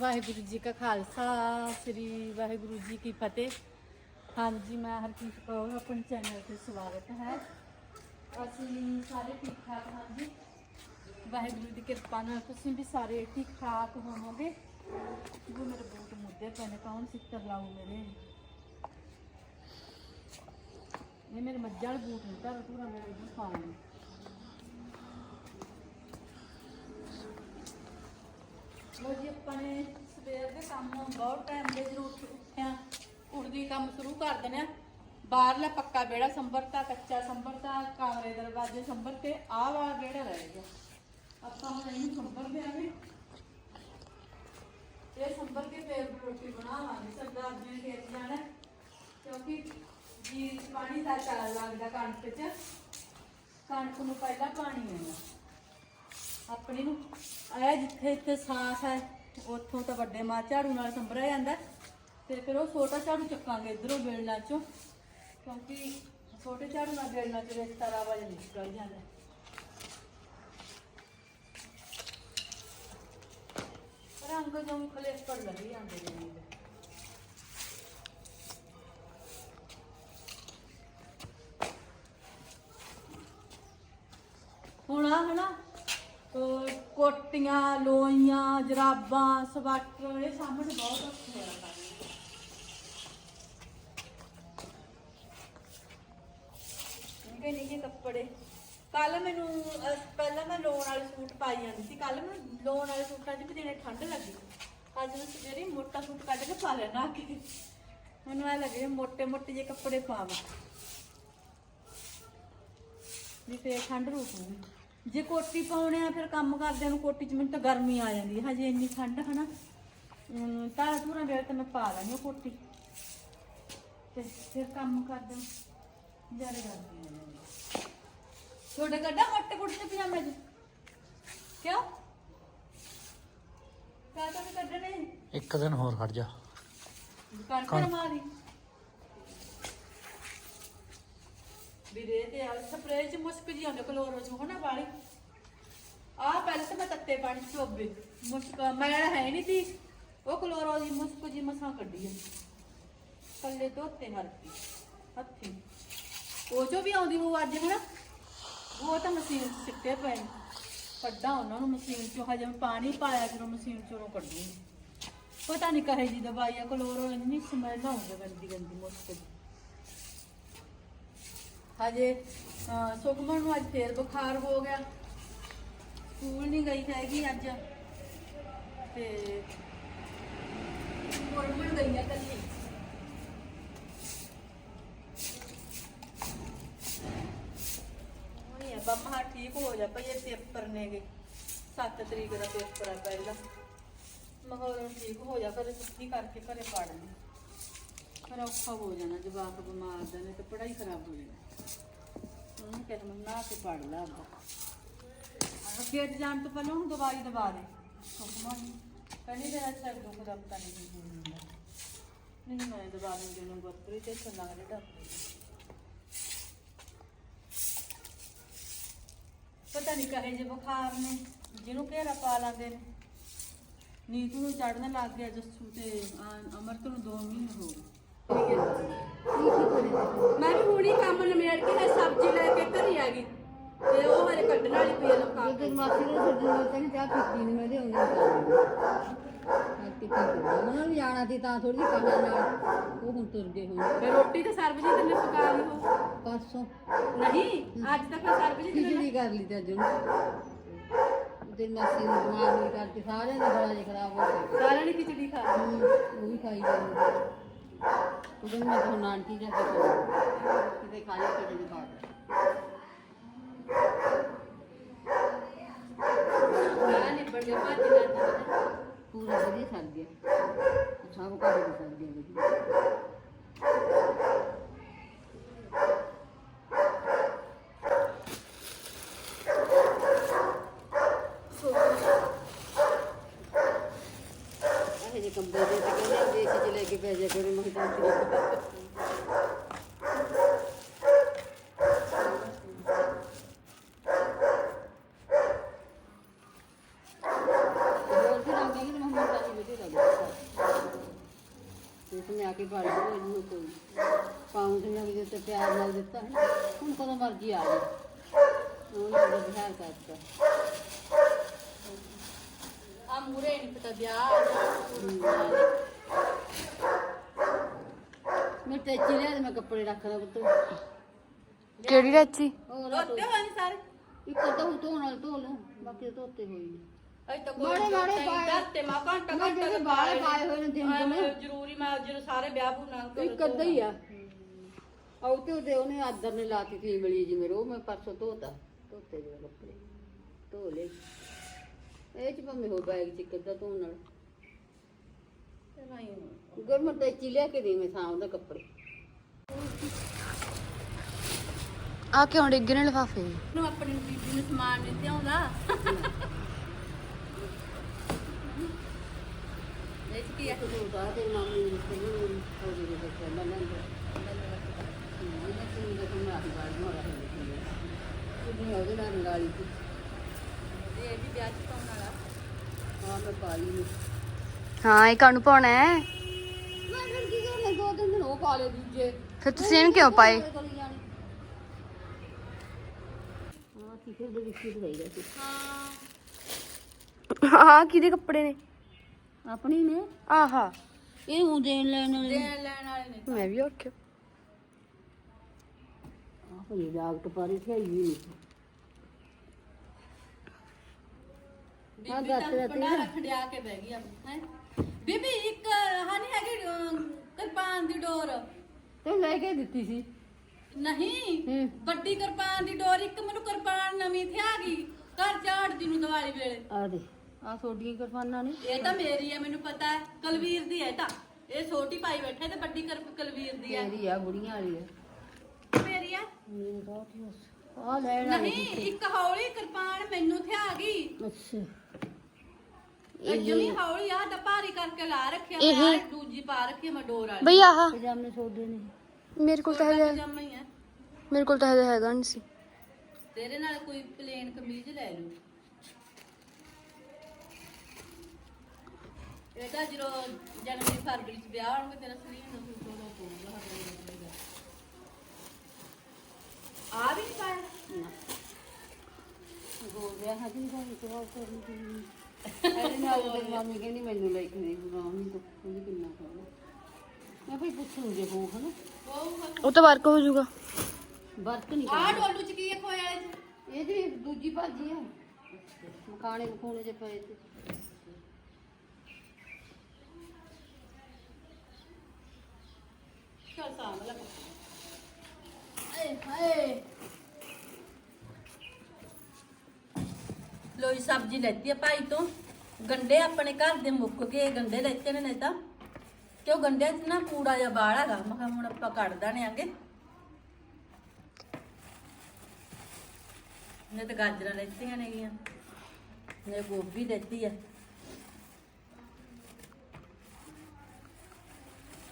ਵਾਹਿਗੁਰੂ ਜੀ ਕਾ ਖਾਲਸਾ, ਸ੍ਰੀ ਵਾਹਿਗੁਰੂ ਜੀ ਕੀ ਫਤਿਹ। ਹਾਂਜੀ, ਮੈਂ ਹਰਪ੍ਰੀਤ ਕੌਰ, ਆਪਣੇ ਚੈਨਲ ਤੇ ਸਵਾਗਤ ਹੈ। ਅਸੀਂ ਸਾਰੇ ਠੀਕ ਠਾਕ ਹਾਂ ਜੀ। ਵਾਹਿਗੁਰੂ ਦੀ ਕਿਰਪਾ ਨਾਲ ਤੁਸੀਂ ਵੀ ਸਾਰੇ ਠੀਕ ਠਾਕ ਹੋਵੋਗੇ। ਉਹ ਮੇਰੇ ਬੂਟ ਮੁੱਦੇ ਪਏ ਨੇ, ਕੌਣ ਸਿੱਤਰ ਲਾਉ ਮੇਰੇ? ਇਹ ਮੇਰੇ ਮੱਝਾਂ ਵਾਲੇ ਬੂਟ ਨੇ ਤਾਂ ਪੂਰਾ ਮੇਰੇ ਨੂੰ ਪਾਉਣੇ ਲੋ ਜੀ, ਆਪਾਂ ਨੇ ਸਵੇਰ ਦੇ ਕੰਮ ਬਹੁਤ ਟਾਈਮ ਦੇ ਜ਼ਰੂਰ ਉੱਠਿਆ ਉੱਠਦੀ ਕੰਮ ਸ਼ੁਰੂ ਕਰ ਦਿੰਦੇ ਆ। ਬਾਹਰਲਾ ਪੱਕਾ ਵਿਹੜਾ ਸੰਭਰਤਾ, ਕੱਚਾ ਸੰਭਰਤਾ, ਕਮਰੇ, ਦਰਵਾਜ਼ੇ ਸੰਭਰ ਕੇ ਆਹ ਵਾਲਾ ਵਿਹੜਾ ਰਹਿ ਗਿਆ। ਆਪਾਂ ਹੁਣ ਇਹਨੂੰ ਸੰਭਰ ਦਿਆਂਗੇ ਇਹ ਸੰਭਰ ਕੇ ਫੇਰ ਰੋਟੀ ਬਣਾਵਾਂਗੇ। ਸਰਦਾਰ ਜੀ ਨੇ ਖੇਤ ਜਾਣਾ ਕਿਉਂਕਿ ਜੀ ਪਾਣੀ ਦਾ ਚਾਲ ਲੱਗਦਾ ਕਣਕ 'ਚ। ਕਣਕ ਨੂੰ ਪਹਿਲਾਂ ਪਾਣੀ ਆਉਂਦਾ। ਆਪਣੀ ਨੂੰ। ਆਇਆ ਜਿੱਥੇ ਇੱਥੇ ਸਾਫ਼ ਹੈ, ਉੱਥੋਂ ਤਾਂ ਵੱਡੇ ਮਾਂ ਝਾੜੂ ਨਾਲ ਸੰਭਰਿਆ ਜਾਂਦਾ ਤੇ ਫਿਰ ਉਹ ਛੋਟਾ ਝਾੜੂ ਚੱਕਾਂਗੇ ਇਧਰੋਂ ਬੇਲਣਾ ਚੋਂ, ਕਿਉਂਕਿ ਛੋਟੇ ਝਾੜੂ ਨਾਲ ਬੇਲਣਾ ਚ ਰੇਤਾ ਰਾਵਾ ਜਿਹਾ ਨਿਕਲ ਜਾਂਦਾ ਰੰਗ ਜੋ ਖਲੇਸ ਪਰ ਲੱਗੀ ਜਾਂਦੇ ਨੇ। ਟੋਪੀਆਂ ਲੋਈਆਂ ਜਰਾਬਾਂ, ਸਵਾਟਰ, ਇਹ ਸਾਹਮਣੇ ਬਹੁਤ ਔਖੇ ਆ ਪਾਣੀ ਨਿੱਕੇ ਕੱਪੜੇ। ਕੱਲ ਮੈਨੂੰ ਪਹਿਲਾਂ ਮੈਂ ਲੋਨ ਵਾਲੇ ਸੂਟ ਪਾਈ ਜਾਂਦੀ ਸੀ। ਕੱਲ ਮੈਂ ਲੋਨ ਵਾਲੇ ਸੂਟਾਂ 'ਚ ਵੀ ਦਿਨੇ ਠੰਡ ਲੱਗੀ। ਅੱਜ ਮੈਂ ਸਵੇਰੇ ਮੋਟਾ ਸੂਟ ਕੱਢ ਕੇ ਪਾ ਲੈਣਾ ਨਾ ਮੈਨੂੰ ਐ ਲੱਗੇ ਮੋਟੇ ਮੋਟੇ ਜਿਹੇ ਕੱਪੜੇ ਪਾਵਾਂ। ਵੀ ਫੇਰ ਠੰਡ ਰੁਕੂਗੀ ਜੇ ਕੋਟੀ ਪਾਉਣੇ ਆ ਫਿਰ ਕੰਮ ਕਰਦਿਆਂ ਨੂੰ ਕੋਟੀ 'ਚ ਮੈਨੂੰ ਤਾਂ ਗਰਮੀ ਆ ਜਾਂਦੀ ਹੈ ਹਜੇ ਇੰਨੀ ਠੰਡ ਹਨਾ? ਤਾਂ ਪੂਰਾ ਵੇਲੇ ਤਾਂ ਮੈਂ ਪਾ ਲੈਣੀ ਉਹ ਕੋਟੀ। ਤੇ ਫਿਰ ਕੰਮ ਕਰਦੇ ਜ਼ਿਆਦਾ ਗਰਮੀ ਆ ਜਾਂਦੀ। ਤੁਹਾਡੇ ਕੱਢਾ ਮੱਟੇ ਕੁੜਤੇ ਪਜਾਮੇ 'ਚ? ਕਿਉਂ? ਕਾ ਤਾਂ ਕੱਢਣੇ। ਇੱਕ ਦਿਨ ਹੋਰ ਖੜ ਜਾ। ਕਰ ਕਰ ਮਾਰੀ। ਵੀਰੇ ਤੇ ਆ। ਸਪਰੇਅ ਚ ਮੁਸਕ ਜੀ ਆਉਂਦੇ, ਕਲੋਰੋ ਚ ਹੋਣਾ ਵਾਲੀ। ਆ ਪਹਿਲੇ ਤਾਂ ਮੈਂ ਤੱਤੇ ਪਾਣੀ ਚੋਬੇ। ਮੁਸਕ ਮੈਲ ਹੈ ਨਹੀਂ ਸੀ। ਉਹ ਕਲੋਰੋ ਦੀ ਮੁਸਕ ਜੀ ਮਸਾਂ ਕੱਢੀ ਆ। ਕੱਲੇ ਧੋਤੇ ਹਰਪੀ ਹੱਥੀ। ਉਹ ਜੋ ਵੀ ਆਉਂਦੀ ਉਹ ਅੱਜ, ਹਨਾ? ਉਹ ਤਾਂ ਮਸ਼ੀਨ ਚ ਸਿੱਟੇ ਪਏ ਕੱਢਾਂ ਉਹਨਾਂ ਨੂੰ ਮਸ਼ੀਨ ਚੋਂ, ਹਜੇ ਮੈਂ ਪਾਣੀ ਪਾਇਆ ਜਦੋਂ ਮਸ਼ੀਨ ਚੋਂ ਕੱਢੂੰਗੀ ਪਤਾ ਨਹੀਂ ਕਹੇ ਜੀ ਦਵਾਈ ਆ, ਕਲੋਰੋ ਇੰਨੀ ਸਮੈਲ ਆਉਂਦੀ ਗੰਦੀ ਗੰਦੀ ਮੁਸਕ ਦੀ ਹਜੇ ਅਹ, ਸੁਖਮਨ ਨੂੰ ਅੱਜ ਫੇਰ ਬੁਖਾਰ ਹੋ ਗਿਆ। ਸਕੂਲ ਨਹੀਂ ਗਈ ਹੈਗੀ ਅੱਜ। ਤੇ ਗੁਰਮਨ ਗਈ ਆ ਕੱਲੀ। ਹੋਣੀ ਆ ਬੰਮਾ ਠੀਕ ਹੋ ਜਾ ਭਈ ਇਹ ਪੇਪਰ ਨੇਗੇ। 7 ਤਰੀਕ ਦਾ ਪੇਪਰ ਆ ਪਹਿਲਾ। ਮਾਹੌਲ ਠੀਕ ਹੋ ਜਾ ਫਿਰ ਛੁੱਟੀ ਕਰਕੇ ਘਰੇ ਪੜ ਫਿਰ ਔਖਾ ਹੋ ਜਾਣਾ ਜਵਾਕ ਬਿਮਾਰ ਦਾ ਨੇ ਤੇ ਪੜ੍ਹਾਈ ਖਰਾਬ ਹੋ ਜਾਣੀ। ਉਹਨੂੰ ਕਹਿੰਦਾ ਮੈਂ ਨਾ ਕੇ ਪੜ ਲਾ ਅੱਗਾ। ਖੇਤ ਜਾਣ ਤੋਂ ਪਹਿਲਾਂ ਉਹਨੂੰ ਦਵਾਈ ਦਵਾ ਦੇ। ਸੁਖਮਾ ਕਹਿੰਦੀ ਤੇਰਾ ਸਿਰ ਦੁਖਦਾ ਪਤਾ ਨਹੀਂ ਕੀ ਹੁੰਦਾ ਨਹੀਂ, ਮੈਂ ਦਵਾ ਦੂੰਗੀ ਉਹਨੂੰ ਗੁਰਪ੍ਰੀ ਤੇ ਚੱਲਾਂ ਦੇ ਡਾਕਟਰ ਪਤਾ ਨਹੀਂ ਕਹੇ ਜੇ ਬੁਖਾਰ ਨੇ, ਜਿਹਨੂੰ ਘੇਰਾ ਪਾ ਲਾਂਦੇ ਨੇ। ਨੀਤੂ ਨੂੰ ਚੜਨ ਲੱਗ ਗਿਆ ਜੱਸੂ ਤੇ ਆ- ਅਮਰਤ ਨੂੰ 2 ਮਹੀਨੇ ਹੋ ਗਏ। ਮੈਂ ਵੀ ਹੁਣੀ ਕੰਮ ਨਿਮੇੜ ਕੇ ਹੈ ਸਬਜ਼ੀ ਲੈ ਕੇ ਘਰੇ ਆ ਗਈ। ਤੇ ਉਹ ਹਰੇ ਕੱਢਣ ਵਾਲੀ ਪਈ ਆ ਲਮਕਾ ਤੇ ਮਾਸੀ ਨੇ ਛੱਡਣ ਨੂੰ ਕਹਿੰਦੀ ਚਾਹ ਪੀਤੀ ਨਹੀਂ ਮੈਂ ਦੇ ਉਹਨੇ ਪੀਤੀ ਉਹਨਾਂ ਨੂੰ ਜਾਣਾ ਸੀ ਤਾਂ ਥੋੜੀ ਜਿਹੀ ਕਾਹਲ ਨਾਲ। ਉਹ ਹੁਣ ਤੁਰ ਗਏ ਹੁਣ। ਫਿਰ ਰੋਟੀ ਤਾਂ ਸਰਬਜੀਤ ਨੇ ਪਕਾ ਲਈ ਹੋ ਪਰਸੋਂ। ਨਹੀਂ ਅੱਜ ਤੱਕ ਸਰਬਜੀਤ ਨੇ ਖਿਚੜੀ ਕਰ ਲਈ ਤੇ ਅੱਜ ਉਹਨੇ। ਤੇ ਮਾਸੀ ਨੂੰ ਬਿਮਾਰ ਹੋਈ ਕਰਕੇ ਸਾਰਿਆਂ ਦਾ ਗਲਾ ਜਿਹਾ ਖਰਾਬ ਹੋ ਗਿਆ। ਸਾਰਿਆਂ ਨੇ ਖਿਚੜੀ ਖਾ ਲਈ। ਹਮ, ਉਹ ਵੀ ਖਾਈ ਜਾਂਦੇ ਉਹ ਮੈਂ ਤਾਂ ਨਾਨਕੀ ਜਾ ਕੇ ਖਾਣਾ ਕਿਤੇ ਖਾ ਲਿਆ ਖਿਚੜੀ ਖਾ ਮੈਂ ਨਿਬੜ ਗਿਆ, ਭੱਜ ਲੈਂਦਾ ਪੂਰਾ ਵਧੀਆ ਸਰ ਗਿਆ। ਸਭ ਘਰ ਦੇ ਸਰ ਗਿਆ ਵਧੀਆ ਇਹ ਜੇ ਕੰਬਲ ਦੇ ਤੇ ਕਹਿੰਦੇ ਦੇਸ਼ ਚ ਲੈ ਕੇ ਪੈ ਜਾ ਕਰੇ ਮੈਂ ਤਾਂ ਹੋਰ ਕੀ ਰੰਗ ਹੈ ਕਿ ਮੈਂ ਹੁਣ ਤਾਂ ਨਹੀਂ ਵਧੀਆ ਲੱਗਦਾ ਬਣਾ ਕੇ ਪਾ ਲਓ ਇਹਨੂੰ ਕੋਈ ਪਾਉਂਦੇ ਨਾਲ ਵੀ ਤੇ ਪਿਆਰ ਨਾਲ ਦਿੱਤਾ ਹੈ। ਹੁਣ ਕਦੋਂ ਮਰਜ਼ੀ ਆ ਜਾ ਉਹਨੇ ਬੜਾ ਬਿਹਾਰ ਕਰਤਾ ਆ ਮੂਰੇ ਨਹੀਂ ਪਤਾ ਵਿਆਹ। ਮੈਂ ਟੈਚੀ ਲਿਆ ਤੇ ਮੈਂ ਕੱਪੜੇ ਰੱਖਦਾ ਪੁੱਤ। ਕਿਹੜੀ ਰਾਚੀ ਹੋਰ ਧੋਤੇ ਹੋਏ ਨੇ ਸਾਰੇ। ਇੱਕ ਤਾਂ ਉਹ ਧੋਣ ਨਾਲ ਧੋ ਲਓ ਬਾਕੀ ਤਾਂ ਧੋਤੇ ਹੋਏ ਨੇ। ਅਜੇ ਤਾਂ ਮਾੜੇ ਮਾੜੇ ਪਾਏ। ਤੇ ਮਾ ਘੰਟਾ ਮੈਂ ਘੰਟਾ ਜਿਹੜੇ ਬਾਹਰ ਪਾਏ ਹੋਏ ਨੇ ਦਿਨ ਤੋਂ ਮੈਂ ਜ਼ਰੂਰੀ ਮੈਂ ਜਦੋਂ ਸਾਰੇ ਵਿਆਹ ਬੂ ਨਾ ਕਰੋ ਇੱਕ ਅੱਧਾ ਹੀ ਆ। ਆਉ ਤੇ ਉਹਦੇ ਉਹਨੇ ਆਦਰ ਨੇ ਲਾਤੀ ਤੀ ਮਿਲੀ ਜੀ ਮੇਰੇ ਉਹ ਮੈਂ ਪਰਸੋਂ ਧੋਤਾ। ਧੋਤੇ ਜਿਹੜੇ ਕੱਪੜੇ। ਧੋ ਲਏ। ਇਹ ਚ ਭਾਵੇਂ ਹੋ ਬੈਗ ਚ ਇੱਕ ਅੱਧਾ ਧੋਣ ਨਾਲ। ਕੇ ਦੇ ਮੈਂ ਸਾਂ ਕੱਪੜੇ। ਆ ਕਿਉਂ ਡਿੱਗੇ ਨੇ ਲਫਾਫੇ? ਨੂੰ ਆਪਣੀ ਬੀਬੀ ਨੂੰ ਸਮਾਨ ਨਹੀਂ ਦਿਆਉਂਦਾ। ਇਹ ਕੀ ਹੈ ਧੋਤਾ ਤੇ ਮਾਮੀ ਨੇ ਕਿਹਾ ਨੂੰ ਹੋ? ਗਈ ਤੇ ਪਹਿਲਾਂ ਮੈਂ ਇਹਨੇ ਕਿੰਨੀ ਦਾ ਮੈਂ ਆਪ ਗਾਲ ਮਾਰਾ ਹੈ ਉਹਨੇ ਉਹਦੇ ਨਾਲ ਗਾਲੀ ਸੀ ਇਹ ਵੀ ਵਿਆਹ 'ਚ ਪਾਉਣ ਵਾਲਾ ਹਾਂ ਮੈਂ ਪਾ ਲਈ ਨੀ। ਹਾਂ ਇਹ ਕਾਹਨੂੰ ਪਾਉਣਾ ਹੈ ਮੈਂ ਫਿਰ ਕੀ ਕਰਨਾ ਦੋ ਤਿੰਨ ਦਿਨ ਉਹ ਪਾ ਲਏ ਦੂਜੇ ਫਿਰ ਤੁਸੀਂ ਇਹਨੂੰ ਕਿਉਂ ਪਾਏ ਹਾਂ ਕਿਹਦੇ ਕੱਪੜੇ ਨੇ? ਆਪਣੀ ਨੇ? ਆਹਾ। ਇਹ ਉਹ ਦੇਣ ਲੈਣ ਵਾਲੇ। ਨੇ ਦੇਣ ਲੈਣ ਵਾਲੇ ਨੇ। ਮੈਂ ਵੀ ਆਖਿਆ ਆਪਣੀ ਜਾਗਟ ਪਾਰੀ ਤੇ ਹੀ ਨਹੀਂ ਬੀਬੀ ਦੱਸ ਤਾਂ ਰਿਹਾ ਪੰਡਾ ਤੇਰਾ। ਰੱਖ ਲਿਆ ਕੇ ਬਹਿ ਗਈ ਹੈ? ਬੀਬੀ ਇੱਕ ਹਾਂ ਨਹੀਂ ਹੈਗੀ ਕਿਰਪਾਨ ਦੀ ਡੋਰ? ਤੇ ਲੈ ਕੇ ਦਿੱਤੀ ਸੀ। ਨਹੀਂ ਹੂੰ। ਵੱਡੀ ਕਿਰਪਾਨ ਦੀ ਡੋਰ ਇੱਕ ਮੈਨੂੰ ਕਿਰਪਾਨ ਨਵੀਂ ਥੀ ਆ ਗਈ। ਘਰ ਝਾੜਦੀ ਨੂੰ ਦੀਵਾਲੀ ਵੇਲੇ। ਆ ਦੇ। ਆ ਛੋਟੀਆਂ ਕਿਰਪਾਨਾਂ ਨੇ। ਇਹ ਤਾਂ ਮੇਰੀ ਹੈ ਮੈਨੂੰ ਪਤਾ ਹੈ ਕਲਵੀਰ ਦੀ ਹੈ ਇਹ ਤਾਂ। ਇਹ ਛੋਟੀ ਪਾਈ ਬੈਠੇ ਤੇ ਵੱਡੀ ਕਰ ਕਲਵੀਰ ਦੀ ਹੈ। ਤੇਰੀ ਆ ਬੁੜੀਆਂ ਵਾਲੀ ਆ। ਮੇਰੀ ਹੈ ਮੇਰੇ ਤਾਂ ਆ ਲੈਣ ਵਾਲੀ ਨਹੀਂ ਇੱਕ ਹੌਲੀ ਕਿਰਪਾਨ ਮੈਨੂੰ ਥੀ ਆ ਗਈ। ਅੱਛਾ। ਇਹ ਜਮੀ ਹੌਲੀ ਆ ਤਾਂ ਭਾਰੀ ਕਰਕੇ ਲਾ ਰੱਖਿਆ ਇਹ- ਮੈਂ ਆਹ ਦੂਜੀ ਪਾ ਰੱਖੀ ਆ ਮੈਂ ਡੋਰ ਵਾਲੀ। ਬਈ ਆਹ। ਪਜਾਮੇ ਸੋਡੇ ਨੇ। ਮੇਰੇ ਕੋਲ ਤਾਂ ਹੈਗਾ ਪਜਾਮਾ ਹੀ ਹੈ ਮੇਰੇ ਕੋਲ ਤਾਂ ਹਜੇ ਹੈਗਾ ਨਹੀਂ ਸੀ। ਤੇਰੇ ਨਾਲ ਕੋਈ ਪਲੇਨ ਕਮੀਜ਼ ਲੈ ਲੂ ਇਹਦਾ ਜਦੋਂ ਜਨਵਰੀ ਫਰਵਰੀ ਚ ਵਿਆਹ ਹੋਣਗੇ ਤੇਰਾ ਸਰੀਰ ਨੂੰ ਸੂਟ ਹੋਣਾ ਪਊਗਾ ਆ ਵੀ ਨਹੀਂ ਪਾਇਆ? ਹੋ ਗਿਆ ਹਾਂ ਜੀ ਤਾਂ ਇੱਕ ਵਾਰ ਕਰਨੀ ਸੀ ਇਹਦੇ ਨਾਲ ਤੇ ਮਾਮੀ ਕਹਿੰਦੀ ਮੈਨੂੰ ਲੈ ਕੇ ਦੇ ਮਾਮੀ ਤੋਂ ਕਹਿੰਦੀ ਕਿੰਨਾ ਖਾਣਾ ਮੈਂ ਭਾਈ ਪੁੱਛੂਗੇ ਹੋ ਹਨਾ? ਹੋਊਗਾ। ਉਹ ਤਾਂ ਵਰਕ ਹੋ ਜਾਊਗਾ। ਵਰਤ ਨਹੀਂ ਆ ਡੋਲੂ ਚ ਕੀ ਹੈ ਖੋਏ ਵਾਲੇ ਚ? ਇਹਦੀ ਦੂਜੀ ਭਾਜੀ ਹੈ ਮਕਾਣੇ ਮਖੂਣੇ ਜੇ ਪਏ ਤੇ। ਚੱਲ ਸਾਂਭ ਲੈ ਏ ਹਾਏ। ਲੋਈ ਸਬਜ਼ੀ ਲੈਤੀ ਆ ਭਾਈ ਤੋਂ। ਗੰਡੇ ਆਪਣੇ ਘਰ ਦੇ ਮੁੱਕ ਗਏ ਗੰਡੇ ਲੈਤੇ ਨੇ ਨਹੀਂ ਤਾਂ। ਕਿਉਂ ਗੰਡਿਆਂ 'ਚ ਨਾ ਕੂੜਾ ਜਿਹਾ ਬਾਹਰ ਹੈਗਾ। ਮੈਂ ਕਿਹਾ ਹੁਣ ਆਪਾਂ ਕੱਢ ਦਾਣੇ ਆਂਗੇ। ਨੇ ਤਾਂ ਗਾਜਰਾਂ ਲੈਤੀਆਂ ਨੇਗੀਆਂ। ਨੇ ਗੋਭੀ ਲੈਤੀ ਆ।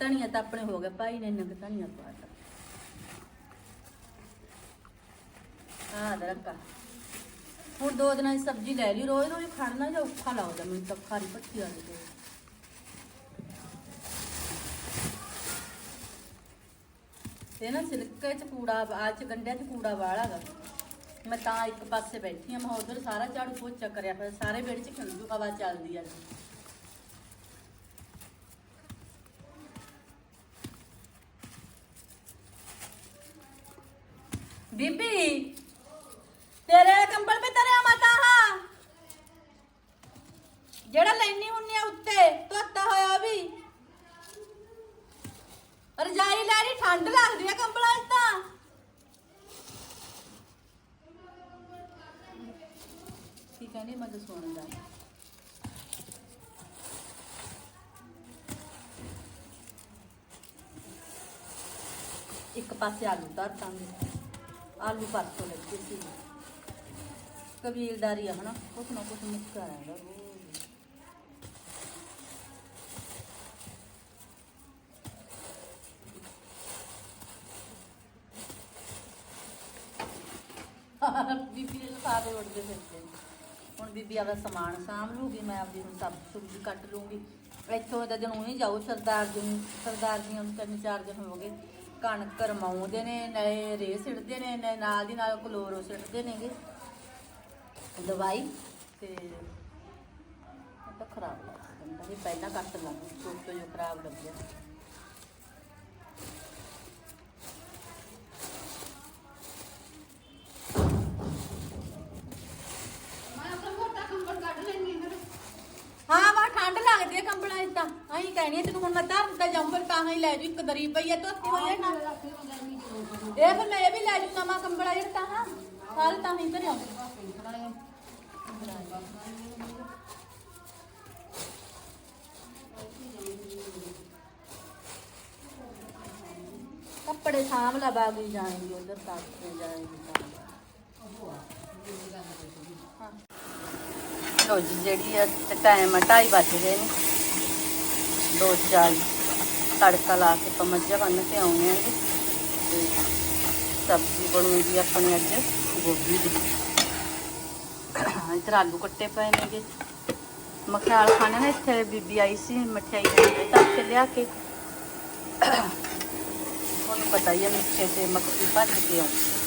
ਧਨੀਆ ਤਾਂ ਆਪਣੇ ਹੋ ਗਿਆ ਭਾਈ ਨੇ ਇੰਨਾ ਧਨੀਆ ਪਾਤਾ ਆ ਦਰਕਾ ਹੁਣ ਦੋ ਦਿਨਾਂ ਦੀ ਸਬਜ਼ੀ ਲੈ ਲਈ, ਰੋਜ਼ ਰੋਜ਼ ਖਾਣਾ ਜਾਂ ਔਖਾ ਲੱਗਦਾ ਮੈਨੂੰ ਤਾਂ, ਖਾਰੀ ਪੱਤੀ ਵਾਲੀ ਤੇ। ਤੇ ਨਾ ਸਿਲਕੇ ਚ ਕੂੜਾ ਆ ਚ ਗੰਡਿਆਂ ਚ ਕੂੜਾ ਵਾਲਾ ਗਾ ਮੈਂ ਤਾਂ ਇੱਕ ਪਾਸੇ ਬੈਠੀ ਆ ਮੈਂ ਉਧਰ ਸਾਰਾ ਝਾੜੂ ਪੋਚਾ ਕਰਿਆ ਫਿਰ ਸਾਰੇ ਵਿਹੜੇ ਚ ਖੰਡੂ ਹਵਾ ਚੱਲਦੀ ਆ। ਬੀਬੀ, ਤੇਰੇ ਕੰਬਲ ਵੀ ਤਰਿਆ ਮਾਤਾ, ਹਾਂ। ਜਿਹੜਾ ਲੈਣੀ ਹੁੰਨੀ ਆ ਉੱਤੇ, ਧੋਤਾ ਹੋਇਆ ਵੀ। ਰਜਾਈ ਲੈਣੀ ਠੰਡ ਲੱਗਦੀ ਆ ਕੰਬਲਾਂ 'ਚ ਤਾਂ। ਕੀ ਕਹਿੰਦੀ ਮੈਂ ਤਾਂ ਸੁਣਦਾ ਇੱਕ ਪਾਸੇ ਆਲੂ ਧਰ ਦਾਂਗੇ ਆਲੂ ਪਰਸੋਂ ਲੱਗੇ ਸੀ। ਕਬੀਲਦਾਰੀ ਆ, ਹਨਾ? ਕੁਛ ਨਾ ਕੁਛ ਮੁੱਕਾ ਰਹਿੰਦਾ ਰੋਜ਼ ਬੀਬੀ ਦੇ ਲਫਾਫੇ ਉੱਡਦੇ ਫਿਰਦੇ ਨੇ। ਹੁਣ ਬੀਬੀ ਆਪਦਾ ਸਮਾਨ ਸਾਂਭ ਲੂਗੀ, ਮੈਂ ਆਪਦੀ ਹੁਣ ਸਬਜ਼ੀ ਸੁਬਜ਼ੀ ਕੱਟ ਲੂੰਗੀ। ਇੱਥੋਂ ਤਾਂ ਜਨੂੰ ਹੀ ਜਾਓ ਸਰਦਾਰ ਜੀ ਨੂੰ, ਸਰਦਾਰ ਜੀ ਨੂੰ ਤਿੰਨ ਚਾਰ ਦਿਨ ਹੋ ਗਏ। ਕਣਕ ਰਮਾਉਂਦੇ ਨੇ ਨਾਲੇ ਰੇ ਸਿੱਟਦੇ ਨੇ ਨਾਲੇ ਨਾਲ ਦੀ ਨਾਲ ਕਲੋਰੋ ਸਿੱਟਦੇ ਨੇਗੇ। ਦਵਾਈ ਤੇ ਤਾਂ ਖਰਾਬ ਲੱਗਦਾ। ਵੀ ਪਹਿਲਾਂ ਕੱਟ ਲਾਂਗੇ ਤੋਂ ਜੋ ਖਰਾਬ ਲੱਗਿਆ। ਇਦਾਂ ਕਹਿਣੀ ਆ, ਤੈਨੂੰ ਹੁਣ ਮੈਂ ਧਰ ਦਿੱਤਾ ਜੰਬਰ ਤਾਂ ਹੀ ਲੈ ਜੂ ਇੱਕ ਦਰੀ ਪਈ ਆ ਧੋਤੀ ਹੋਈ ਆ ਨਾ। ਇਹ ਫਿਰ ਮੈਂ ਇਹ ਵੀ ਲੈ ਜੂ ਨਵਾਂ ਕੰਬਲਾ ਜਿਹੜਾ ਤਾਂ ਹਾਂ ਸਾਰੇ ਤਾਂ ਹੀ ਧਰਿਆ ਕੱਪੜੇ ਸਾਂਭ ਲਾ, ਬਾਗੀ ਜਾਏਂਗੇ, ਉਧਰ ਤੱਕ ਜਾਏਂਗੇ ਲੋ ਜੀ, ਜਿਹੜੀ ਆ ਟਾਈਮ 2:30 ਵੱਜ ਗਏ ਨੇ। ਦੋ ਚਾਰ ਤੜਕਾ ਲਾ ਕੇ ਆਪਾਂ ਮੱਝਾਂ ਬੰਨ ਕੇ ਆਉਣੇ ਆਂਗੇ ਤੇ ਸਬਜ਼ੀ ਬਣੂਗੀ ਆਪਣੀ ਅੱਜ ਗੋਭੀ ਦੀ। ਇੱਧਰ ਆਲੂ ਕੱਟੇ ਪਏ ਨੇ ਨੇਗੇ ਮਖਿਆਲ ਖਾਣੇ ਨੇ ਇੱਥੇ ਬੀਬੀ ਆਈ ਸੀ, ਮਠਿਆਈ ਦੇ ਤੱਕ ਕੇ ਲਿਆ ਕੇ। ਤੁਹਾਨੂੰ ਪਤਾ ਹੀ ਹੈ ਮਿੱਠੇ ਤੇ ਮੱਕੀ ਭੱਜ ਕੇ ਆਉਂਦੀ।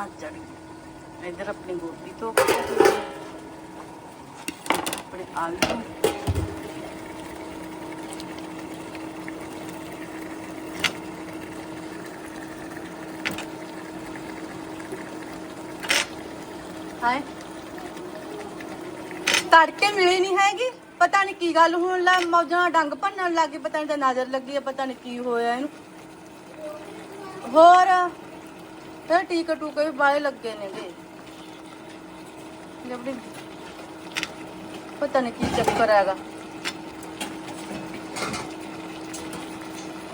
ਹੈ ਨਾ ਤਾਂ ਆਪਣੀ ਗੋਭੀ ਤੋਂ ਆਪਣੇ ਆਲੂ ਹਾਏ। ਤੜਕੇ ਮਿਲੀ ਨਹੀਂ ਹੈਗੀ। ਪਤਾ ਨਹੀਂ ਕੀ ਗੱਲ ਹੋਣ ਲੱਗ ਮੌਜਾਂ ਡੰਗ ਭੰਨਣ ਲੱਗੀ ਪਤਾ ਨਹੀਂ ਤਾਂ ਨਜ਼ਰ ਲੱਗੀ ਆ, ਪਤਾ ਨਹੀਂ ਕੀ ਹੋਇਆ ਇਹਨੂੰ। ਹੋਰ? ਤੇ ਟੀਕੇ ਟੂਕੇ ਵੀ ਬਾਲੇ ਲੱਗੇ ਨੇਗੇ। ਜਬੜੀ ਪਤਾ ਨਹੀਂ ਕੀ ਚੱਕਰ ਹੈਗਾ।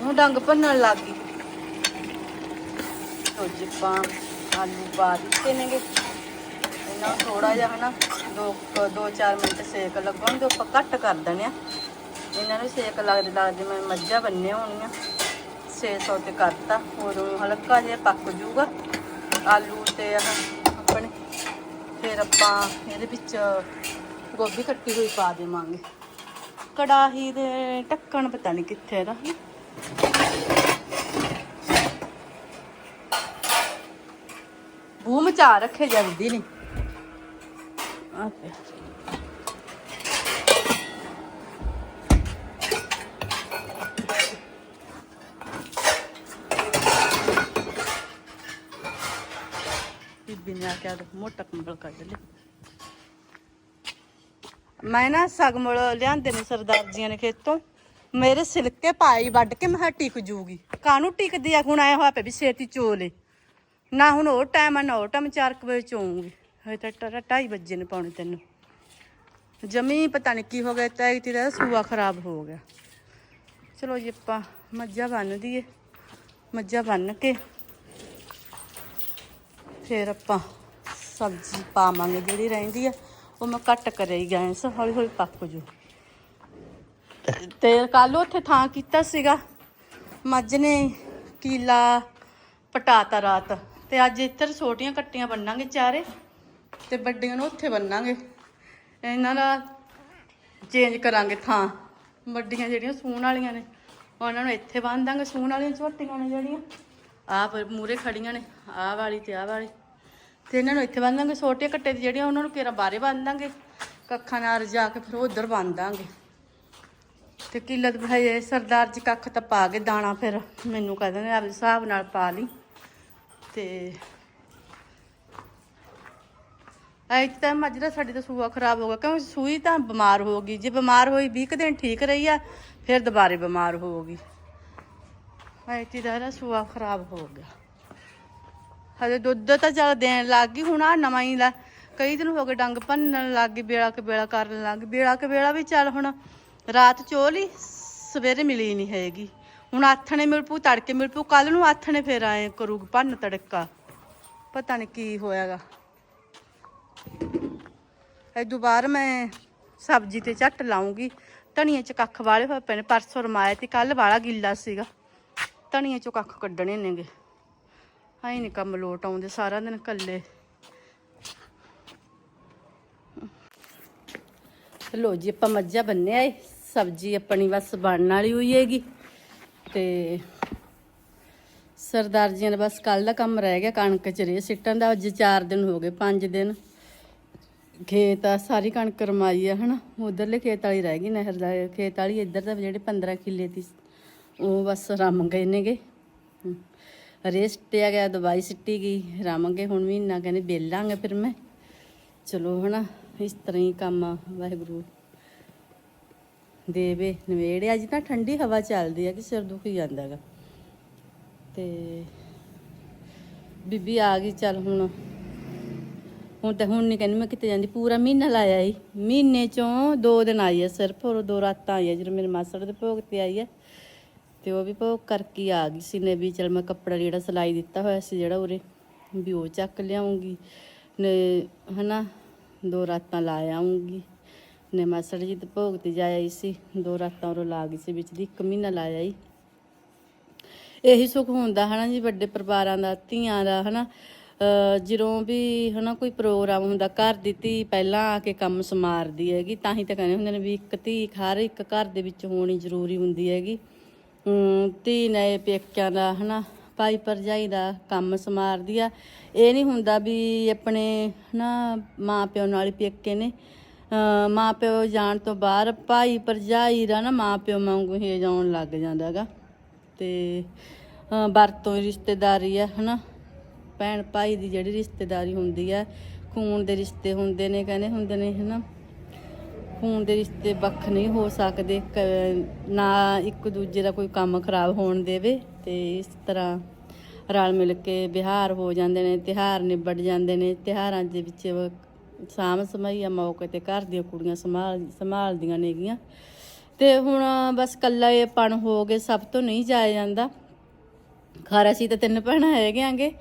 ਉਹ ਡੰਗ ਭੰਨਣ ਲੱਗ ਗਈ। ਤੋ ਜਿੱਪਾਂ ਆਲੂ ਪਾ ਦਿੱਤੇ ਨੇਗੇ। ਇਹਨਾਂ ਥੋੜਾ ਜਿਹਾ ਹਨਾ, ਦੋ ਦੋ ਚਾਰ ਮਿੰਟ ਸੇਕ ਲੱਗਣ ਤੇ ਆਪਾਂ ਘੱਟ ਕਰ ਦਨੇ ਆ। ਇਹਨਾਂ ਨੂੰ ਸੇਕ ਲੱਗਦੇ ਲੱਗਦੇ ਮੈਂ ਮੱਝਾਂ ਬੰਨੇ ਹੋਣੀਆਂ। 600 ਤੇ ਕਰਤਾ ਉਦੋਂ ਹਲਕਾ ਜਿਹਾ ਪੱਕ ਜੂਗਾ। ਆਲੂ ਤੇ ਆਹ ਆਪਣੇ, ਫਿਰ ਆਪਾਂ ਇਹਦੇ ਵਿੱਚ ਗੋਭੀ ਕੱਟੀ ਹੋਈ ਪਾ ਦੇਵਾਂਗੇ। ਕੜਾਹੀ ਦੇ ਢੱਕਣ ਪਤਾ ਨਹੀਂ ਕਿੱਥੇ ਦਾ ਬੂਮ ਚਾ ਰੱਖੇ ਜਾਂਦੀ ਨਹੀਂ ਆ ਪਿਆ ਬੀਬੀ ਨੇ ਮੋਟਾ ਕੰਬਲ ਕੱਢ ਲਿਆ। ਮੈਂ ਨਾ ਸਗਮਲ ਲਿਆਂਦੇ ਨੇ ਸਰਦਾਰ ਜੀਆਂ ਨੇ ਖੇਤੋਂ। ਮੇਰੇ ਸਿਲਕੇ ਪਾਈ ਵੱਢ ਕੇ ਮੈਂ ਕਿਹਾ ਟਿਕ ਜੂਗੀ। ਕਾਹਨੂੰ ਟਿਕਦੀ ਆ? ਹੁਣ ਆਇਆ ਹੋਇਆ ਪਿਆ ਵੀ ਛੇਤੀ ਚੋਲੇ ਨਾ ਹੁਣ ਉਹ ਟਾਈਮ ਆ, ਨਾ ਉਹ ਟਾਈਮ 4 ਵਜੇ ਚੋਊਂਗੀ ਹਜੇ ਤਾਂ ਟ- ਢਾਈ ਵਜੇ ਨੇ ਪਾਉਣੇ ਤੈਨੂੰ। ਜਮੀ ਪਤਾ ਨਹੀਂ ਕੀ ਹੋ ਗਿਆ ਤਾਂ ਇਤੀ ਸੂਆ ਖਰਾਬ ਹੋ ਗਿਆ। ਚਲੋ ਜੀ ਆਪਾਂ ਮੱਝਾਂ ਬੰਨ ਦਈਏ। ਮੱਝਾਂ ਬੰਨ ਕੇ ਫਿਰ ਆਪਾਂ ਸਬਜ਼ੀ ਪਾਵਾਂਗੇ ਜਿਹੜੀ ਰਹਿੰਦੀ ਆ, ਉਹ ਮੈਂ ਕੱਟ ਕਰੇ ਹੀ ਗੈਸ, ਹੌਲੀ ਹੌਲੀ ਪੱਕ ਜੂ। ਤੇ ਕੱਲ ਉੱਥੇ ਥਾਂ ਕੀਤਾ ਸੀਗਾ, ਮੱਝ ਨੇ ਕੀਲਾ ਪਟਾਤਾ ਰਾਤ। ਤੇ ਅੱਜ ਇੱਧਰ ਛੋਟੀਆਂ ਕੱਟੀਆਂ ਬੰਨਾਂਗੇ ਚਾਰੇ, ਤੇ ਵੱਡੀਆਂ ਨੂੰ ਉੱਥੇ ਬੰਨਾਂਗੇ। ਇਹਨਾਂ ਦਾ ਚੇਂਜ ਕਰਾਂਗੇ ਥਾਂ। ਵੱਡੀਆਂ ਜਿਹੜੀਆਂ ਸੂਣ ਵਾਲੀਆਂ ਨੇ, ਉਹਨਾਂ ਨੂੰ ਇੱਥੇ ਬੰਨ ਦਾਂਗੇ, ਸੂਣ ਵਾਲੀਆਂ ਝੋਟੀਆਂ ਨੇ ਜਿਹੜੀਆਂ। ਆਹ ਪਰ ਮੂਰੇ ਖੜੀਆਂ ਨੇ, ਆਹ ਵਾਲੀ ਤੇ ਆਹ ਵਾਲੀ। ਤੇ ਇਹਨਾਂ ਨੂੰ ਇੱਥੇ ਬੰਨ ਦਾਂਗੇ ਛੋਟੇ ਕੱਟੇ ਦੀ ਜਿਹੜੀਆਂ ਉਹਨਾਂ ਨੂੰ ਕੇਰਾ ਬਾਰੇ ਬੰਨ ਦਾਂਗੇ ਕੱਖਾਂ ਨਾਲ ਰਜਾ ਕੇ ਫਿਰ ਉਹ ਉਧਰ ਬੰਨ ਦਾਂਗੇ ਤੇ ਕਿੱਲਤ ਭਾਈ ਸਰਦਾਰ ਜੀ ਕੱਖ ਤਾਂ ਪਾ ਕੇ ਦਾਣਾ ਫਿਰ ਮੈਨੂੰ ਕਹਿੰਦੇ ਨੇ, ਆਪਦੇ ਹਿਸਾਬ ਨਾਲ ਪਾ ਲਈ। ਤੇ ਐਤ ਤਾਂ ਮੱਝ ਸਾਡੀ ਤਾਂ ਸੂਆ ਖਰਾਬ ਹੋ ਗਿਆ ਕਿਉਂਕਿ ਸੂਈ ਤਾਂ ਬਿਮਾਰ ਹੋ ਗਈ। ਜੇ ਬਿਮਾਰ ਹੋਈ 20 ਕੁ ਦਿਨ ਠੀਕ ਰਹੀ ਆ, ਫਿਰ ਦੁਬਾਰੇ ਬਿਮਾਰ ਹੋ ਗਈ। ਐਤੀ ਦਾ ਇਹਦਾ ਸੂਆ ਖਰਾਬ ਹੋ ਗਿਆ। ਹਜੇ ਦੁੱਧ ਤਾਂ ਚੱਲ ਦੇਣ ਲੱਗ ਗਈ, ਹੁਣ ਆ ਨਵਾਂ ਹੀ ਲਾ। ਕਈ ਦਿਨ ਹੋ ਗਏ ਡੰਗ ਭੰਨਣ ਲੱਗ ਗਈ, ਬੇੜਾ ਕੇ ਬੇੜਾ ਕਰਨ ਲੱਗ ਗਈ। ਬੇੜਾ ਕੇ ਬੇੜਾ ਵੀ ਚੱਲ ਹੁਣ ਰਾਤ ਚੋਲੀ ਸਵੇਰੇ ਮਿਲੀ ਨਹੀਂ ਹੈਗੀ। ਹੁਣ ਆਥਣੇ ਮਿਲ ਪੂ ਤੜਕੇ ਮਿਲ ਪੂ ਕੱਲ ਨੂੰ ਆਥਣੇ ਫੇਰ ਆਏ ਕਰੂਗੀ ਭੰਨ ਤੜਕਾ। ਪਤਾ ਨਹੀਂ ਕੀ ਹੋਇਆਗਾ। ਇਹ ਦੁਬਾਰਾ ਮੈਂ ਸਬਜ਼ੀ ਤੇ ਝੱਟ ਲਾਉਂਗੀ ਧਨੀਏ ਚ ਕੱਖ ਵਾਲੇ ਹੋਏ ਪਏ ਨੇ, ਪਰਸੋਂ ਰਮਾਇਆ ਤੇ ਕੱਲ ਵਾਲਾ ਗਿੱਲਾ ਸੀਗਾ। ਧਨੀਏ ਚੋਂ ਕੱਖ ਕੱਢਣੇ ਨੇਗੇ। ਹਾਈ ਨਹੀਂ ਕੰਮ ਲੋਟ ਆਉਂਦੇ, ਸਾਰਾ ਦਿਨ ਇਕੱਲੇ। ਲੋ ਜੀ, ਆਪਾਂ ਮੱਝਾਂ ਬੰਨਿਆ ਏ ਸਬਜ਼ੀ ਆਪਣੀ ਬਸ ਬਣਨ ਵਾਲੀ ਹੋਈ ਹੈਗੀ। ਤੇ ਸਰਦਾਰ ਜੀ ਨੇ ਬਸ ਕੱਲ ਦਾ ਕੰਮ ਰਹਿ ਗਿਆ, ਕਣਕ ਚ ਰੇ ਸਿੱਟਣ ਦਾ। ਅੱਜ 4 ਦਿਨ ਹੋ ਗਏ 5 ਦਿਨ। ਖੇਤ ਆ, ਸਾਰੀ ਕਣਕ ਰਮਾਈ ਆ, ਹਨਾ? ਉਧਰਲੇ ਖੇਤ ਵਾਲੀ ਰਹਿ ਗਈ ਨਹਿਰ ਦਾ, ਖੇਤ ਵਾਲੀ, ਇੱਧਰ ਦਾ ਜਿਹੜੇ 15 ਕਿੱਲੇ ਦੀ ਉਹ ਬਸ ਰਮ ਗਏ ਨੇਗੇ। ਹਮ। ਰੇ ਸਿੱਟਿਆ ਗਿਆ, ਦਵਾਈ ਸਿੱਟੀ ਗਈ ਰਮ ਗਏ ਹੁਣ ਮਹੀਨਾ ਕਹਿੰਦੇ ਬੇਲਾਂਗੇ ਫਿਰ ਮੈਂ। ਚਲੋ ਹਨਾ, ਇਸ ਤਰ੍ਹਾਂ ਹੀ ਕੰਮ ਵਾਹਿਗੁਰੂ ਦੇਵੇ, ਨਵੇੜੇ ਅੱਜ ਤਾਂ ਠੰਡੀ ਹਵਾ ਚੱਲਦੀ ਆ ਕਿ ਸਿਰ ਦੁਖੀ ਜਾਂਦਾ ਹੈਗਾ। ਤੇ ਬੀਬੀ ਆ ਗਈ, ਚੱਲ ਹੁਣ। ਹੁਣ ਤਾਂ ਹੁਣ ਨਹੀਂ ਕਹਿੰਦੀ ਮੈਂ ਕਿਤੇ ਜਾਂਦੀ, ਪੂਰਾ ਮਹੀਨਾ ਲਾਇਆ ਈ ਮਹੀਨੇ ਚੋਂ ਦੋ ਦਿਨ ਆਈ ਆ ਸਿਰਫ, ਹੋਰ ਦੋ ਰਾਤਾਂ ਆਈ ਆ ਜਦੋਂ ਮੇਰੇ ਮਾਸੜ ਦੇ ਭੋਗ ਤੇ ਆਈ ਆ। ਤੇ ਉਹ ਵੀ ਭੋਗ ਕਰਕੇ ਆ ਗਈ ਸੀ ਨੇ ਵੀ ਚਲ ਮੈਂ ਕੱਪੜਾ ਜਿਹੜਾ ਸਿਲਾਈ ਦਿੱਤਾ ਹੋਇਆ ਸੀ ਜਿਹੜਾ ਉਰੇ, ਵੀ ਉਹ ਚੱਕ ਲਿਆਉਂਗੀ। ਨੇ ਹਨਾ, ਦੋ ਰਾਤਾਂ ਲਾ ਆਉਂਗੀ ਨੇ ਮਾਸੜ ਜੀ ਤੇ ਭੋਗ ਤੇ ਜਾਇਆ ਆਈ ਸੀ, ਦੋ ਰਾਤਾਂ ਉਹ ਲਾ ਗਈ ਸੀ ਵਿੱਚ ਦੀ, ਇੱਕ ਮਹੀਨਾ ਲਾਇਆ ਆਈ ਇਹੀ ਸੁੱਖ ਹੁੰਦਾ ਹਨਾ ਜੀ ਵੱਡੇ ਪਰਿਵਾਰਾਂ ਦਾ, ਧੀਆਂ ਦਾ ਹਨਾ। ਅਹ ਜਦੋਂ ਵੀ ਹਨਾ ਕੋਈ ਪ੍ਰੋਗਰਾਮ ਹੁੰਦਾ, ਘਰ ਦੀ ਧੀ ਪਹਿਲਾਂ ਆ ਕੇ ਕੰਮ ਸਮਾਰਦੀ ਹੈਗੀ, ਤਾਂ ਹੀ ਤਾਂ ਕਹਿੰਦੇ ਹੁੰਦੇ ਨੇ ਵੀ ਇੱਕ ਧੀ ਹਰ ਇੱਕ ਘਰ ਦੇ ਵਿੱਚ ਹੋਣੀ ਜ਼ਰੂਰੀ ਹੁੰਦੀ ਹੈਗੀ। ਧੀ ਨੇ ਪੇਕਿਆਂ ਦਾ, ਹਨਾ, ਭਾਈ ਭਰਜਾਈ ਦਾ ਕੰਮ ਸਮਾਰਦੀ ਆ। ਇਹ ਨਹੀਂ ਹੁੰਦਾ ਵੀ ਆਪਣੇ, ਹਨਾ ਮਾਂ ਪਿਓ ਨਾਲ ਹੀ ਪੇਕੇ ਨੇ। ਅਹ ਮਾਂ ਪਿਓ ਜਾਣ ਤੋਂ ਬਾਅਦ ਭਾਈ ਭਰਜਾਈ ਦਾ ਨਾ ਮਾਂ ਪਿਓ ਵਾਂਗੂ ਹੀ ਜਾਣ ਲੱਗ ਜਾਂਦਾ ਹੈਗਾ ਤੇ ਵਰਤੋਂ ਹੀ ਰਿਸ਼ਤੇਦਾਰੀ ਆ, ਹਨਾ। ਭੈਣ ਭਾਈ ਦੀ ਜਿਹੜੀ ਰਿਸ਼ਤੇਦਾਰੀ ਹੁੰਦੀ ਆ, ਖੂਨ ਦੇ ਰਿਸ਼ਤੇ ਹੁੰਦੇ ਨੇ, ਕਹਿੰਦੇ ਹੁੰਦੇ ਨੇ, ਹਨਾ। ਖੂਨ ਦੇ ਰਿਸ਼ਤੇ ਵੱਖ ਨਹੀਂ ਹੋ ਸਕਦੇ। ਨਾ ਇੱਕ ਦੂਜੇ ਦਾ ਕੋਈ ਕੰਮ ਖਰਾਬ ਹੋਣ ਦੇਵੇ ਤੇ ਇਸ ਤਰ੍ਹਾਂ ਰਲ ਮਿਲ ਕੇ ਵਿਹਾਰ ਹੋ ਜਾਂਦੇ ਨੇ ਤਿਹਾਰ ਨਿਬੜ ਜਾਂਦੇ ਨੇ। ਤਿਹਾਰਾਂ ਦੇ ਵਿੱਚ ਸਾਮ ਸਮਈਆ ਮੌਕੇ ਤੇ ਘਰ ਦੀਆਂ ਕੁੜੀਆਂ ਸੰਭਾਲ, ਸੰਭਾਲਦੀਆਂ ਨੇਗੀਆਂ। ਤੇ ਹੁਣ ਬਸ ਕੱਲਾ ਇਹ ਪਣ ਹੋ ਗਏ ਸਭ ਤੋਂ ਨਹੀਂ ਜਾਇਆ ਜਾਂਦਾ। ਖਰ ਅਸੀਂ ਤਾਂ ਤਿੰਨ ਭੈਣਾਂ ਹੈਗੇ ਆਂਗੇ।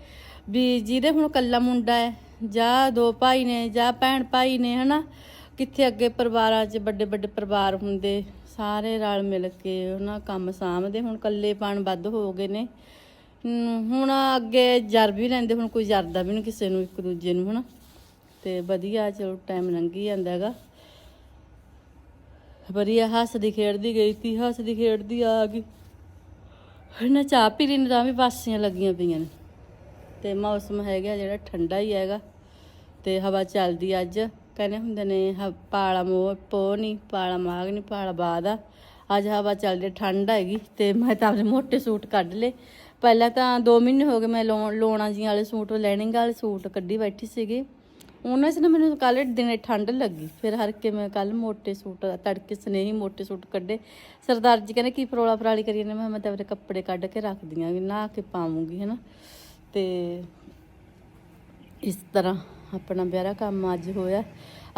ਵੀ ਜਿਹਦੇ ਹੁਣ ਕੱਲਾ ਮੁੰਡਾ ਹੈ, ਜਾਂ ਦੋ ਭਾਈ ਨੇ, ਜਾਂ ਭੈਣ ਭਾਈ ਨੇ, ਹਨਾ? ਕਿੱਥੇ ਅੱਗੇ ਪਰਿਵਾਰਾਂ 'ਚ ਵੱਡੇ ਵੱਡੇ ਪਰਿਵਾਰ ਹੁੰਦੇ, ਸਾਰੇ ਰਲ ਮਿਲ ਕੇ ਉਹਨਾਂ ਕੰਮ ਸਾਂਭਦੇ, ਹੁਣ ਕੱਲੇਪਣ ਵੱਧ ਹੋ ਗਏ ਨੇ। ਹੁਣ ਅੱਗੇ ਜਰ ਵੀ ਲੈਂਦੇ, ਹੁਣ ਕੋਈ ਜਰਦਾ ਵੀ ਨਹੀਂ ਕਿਸੇ ਨੂੰ ਇੱਕ ਦੂਜੇ ਨੂੰ, ਹਨਾ। ਤੇ ਵਧੀਆ, ਚਲੋ ਟਾਈਮ ਲੰਘੀ ਜਾਂਦਾ ਹੈਗਾ। ਵਧੀਆ, ਹੱਸਦੀ ਖੇਡਦੀ ਗਈ ਤੀ, ਹੱਸਦੀ ਖੇਡਦੀ ਆ ਗਈ। ਨਾ ਚਾਹ ਪੀ ਲਈ ਨੇ ਤਾਂ ਵੀ ਬਾਸੀਆਂ ਲੱਗੀਆਂ ਪਈਆਂ ਨੇ। ਤੇ ਮੌਸਮ ਹੈਗਾ ਜਿਹੜਾ ਠੰਡਾ ਹੀ ਹੈਗਾ, ਤੇ ਹਵਾ ਚੱਲਦੀ ਅੱਜ। ਕਹਿੰਦੇ ਹੁੰਦੇ ਨੇ ਹ- ਪਾਲਾ ਮੋਹ ਪੋ ਨਹੀਂ ਪਾਲਾ ਮਾਗ ਨਹੀਂ ਪਾਲਾ ਬਾਦ ਆ। ਅੱਜ ਹਵਾ ਚੱਲ ਚੱਲਦੀ ਠੰਡ ਹੈਗੀ ਤੇ ਮੈਂ ਤਾਂ ਆਪਣੇ ਮੋਟੇ ਸੂਟ ਕੱਢ ਲਏ। ਪਹਿਲਾਂ ਤਾਂ 2 ਮਹੀਨੇ ਹੋ ਗਏ ਮੈਂ ਲੋ- ਲੋਣਾ ਜੀ ਵਾਲੇ ਸੂਟ ਲੈਣਿੰਗ ਵਾਲੇ ਸੂਟ ਕੱਢੀ ਬੈਠੀ ਸੀਗੀ। ਉਹਨਾਂ 'ਚ ਨਾ ਮੈਨੂੰ ਕੱਲ੍ਹ ਦਿਨੇ ਠੰਡ ਲੱਗੀ, ਫਿਰ ਹਰ ਕੇ ਮੈਂ ਕੱਲ ਮੋਟੇ ਸੂਟ, ਤੜਕੇ ਸਨੇਹੀ ਮੋਟੇ ਸੂਟ ਕੱਢੇ। ਸਰਦਾਰ ਜੀ ਕਹਿੰਦੇ, ਕੀ ਪਰੋਲਾ ਪਰਾਲੀ ਕਰੀ ਜਾਂਦੇ ਮੈਂ ਮੈਂ ਤਾਂ ਆਪਣੇ ਕੱਪੜੇ ਕੱਢ ਕੇ ਰੱਖ ਦਿਆਂਗੀ, ਨਹਾ ਕੇ ਪਾਵਾਂਗੀ, ਹਨਾ? ਤੇ ਇਸ ਤਰ੍ਹਾਂ ਆਪਣਾ ਵਿਆਹ ਕੰਮ ਅੱਜ ਹੋਇਆ।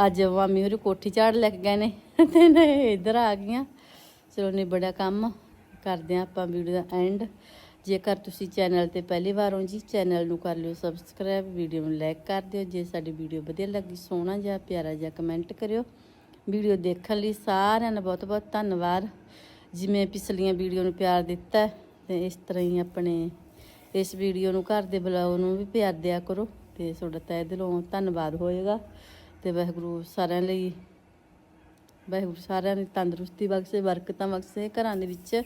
ਅੱਜ ਮਾਮੀ ਹੋਰੀ ਕੋਠੀ ਝਾੜ ਲੈ ਕੇ ਗਏ ਨੇ। ਤੇ ਨੇ ਇੱਧਰ ਆ ਗਈਆਂ। ਚਲੋ ਨਿਬੜਿਆ ਕੰਮ। ਕਰਦੇ ਹਾਂ ਆਪਾਂ ਵੀਡੀਓ ਦਾ ਐਂਡ ਜੇਕਰ ਤੁਸੀਂ ਚੈਨਲ ਤੇ ਪਹਿਲੀ ਵਾਰ ਹੋ ਜੀ ਚੈਨਲ ਨੂੰ ਕਰ ਲਿਓ ਸਬਸਕ੍ਰਾਈਬ ਵੀਡੀਓ ਨੂੰ ਲਾਈਕ ਕਰ ਦਿਓ। ਜੇ ਸਾਡੀ ਵੀਡੀਓ ਵਧੀਆ ਲੱਗੀ ਸੋਹਣਾ ਜਿਹਾ ਪਿਆਰਾ ਜਿਹਾ ਕਮੈਂਟ ਕਰਿਓ। ਵੀਡੀਓ ਦੇਖਣ ਲਈ ਸਾਰਿਆਂ ਦਾ ਬਹੁਤ ਬਹੁਤ ਧੰਨਵਾਦ। ਜਿਵੇਂ ਪਿਛਲੀਆਂ ਵੀਡੀਓ ਨੂੰ ਪਿਆਰ ਦਿੱਤਾ ਹੈ, ਤੇ ਇਸ ਤਰ੍ਹਾਂ ਹੀ ਆਪਣੇ ਇਸ ਵੀਡੀਓ ਨੂੰ ਘਰ ਦੇ ਬੁਲਾਓ ਨੂੰ ਵੀ ਪਿਆਰ ਦਿਆ ਕਰੋ। ਤੇ ਤੁਹਾਡਾ ਤਹਿ ਦਿਲੋਂ ਧੰਨਵਾਦ ਹੋਏਗਾ ਤੇ ਵਾਹਿਗੁਰੂ ਸਾਰਿਆਂ ਲਈ, ਵਾਹਿਗੁਰੂ ਸਾਰਿਆਂ ਨੂੰ ਤੰਦਰੁਸਤੀ ਬਖਸ਼ੇ, ਬਰਕਤਾਂ ਬਖਸ਼ੇ, ਘਰਾਂ ਦੇ ਵਿੱਚ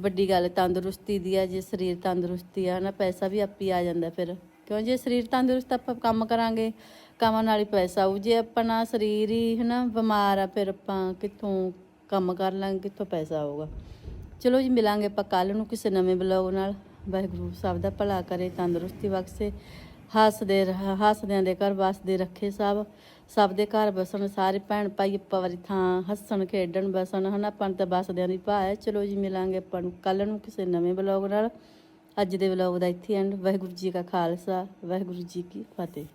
ਵੱਡੀ ਗੱਲ ਤੰਦਰੁਸਤੀ ਦੀ ਆ, ਜੇ ਸਰੀਰ ਤੰਦਰੁਸਤੀ ਆ ਨਾ ਪੈਸਾ ਵੀ ਆਪੀ ਆ ਜਾਂਦਾ ਫਿਰ। ਕਿਉਂ ਜੇ ਸਰੀਰ ਤੰਦਰੁਸਤ ਆਪਾਂ ਕੰਮ ਕਰਾਂਗੇ ਕੰਮਾਂ ਨਾਲ ਹੀ ਪੈਸਾ ਆਊ, ਜੇ ਆਪਣਾ ਸਰੀਰ ਹੀ, ਹਨਾ, ਬਿਮਾਰ ਆ, ਫਿਰ ਆਪਾਂ ਕਿੱਥੋਂ ਕੰਮ ਕਰ ਲਾਂਗੇ, ਕਿੱਥੋਂ ਪੈਸਾ ਆਊਗਾ। ਚਲੋ ਜੀ, ਮਿਲਾਂਗੇ ਆਪਾਂ ਕੱਲ ਨੂੰ ਕਿਸੇ ਨਵੇਂ ਬਲੌਗ ਨਾਲ। ਵਾਹਿਗੁਰੂ ਸਾਹਿਬ ਦਾ ਭਲਾ ਕਰੇ, ਤੰਦਰੁਸਤੀ ਬਖਸ਼ੇ। ਹੱਸਦੇ ਰਹ- ਹੱਸਦਿਆਂ ਦੇ ਘਰ ਵਸਦੇ ਰੱਖੇ ਸਭ। ਸਭ ਦੇ ਘਰ ਬਸਣ ਸਾਰੇ ਭੈਣ ਭਾਈ ਆਪਾਂ ਵਾਰੀ ਥਾਂ ਹੱਸਣ, ਖੇਡਣ ਬਸਣ ਹਨਾ? ਆਪਾਂ ਨੂੰ ਤਾਂ ਬਸਦਿਆਂ ਦੀ ਭਾ ਹੈ। ਚਲੋ ਜੀ, ਮਿਲਾਂਗੇ ਆਪਾਂ ਨੂੰ ਕੱਲ ਨੂੰ ਕਿਸੇ ਨਵੇਂ ਬਲੌਗ ਨਾਲ। ਅੱਜ ਦੇ ਬਲੌਗ ਦਾ ਇੱਥੇ ਐਂਡ ਵਾਹਿਗੁਰੂ ਜੀ ਕਾ ਖਾਲਸਾ, ਵਾਹਿਗੁਰੂ ਜੀ ਕੀ ਫਤਿਹ।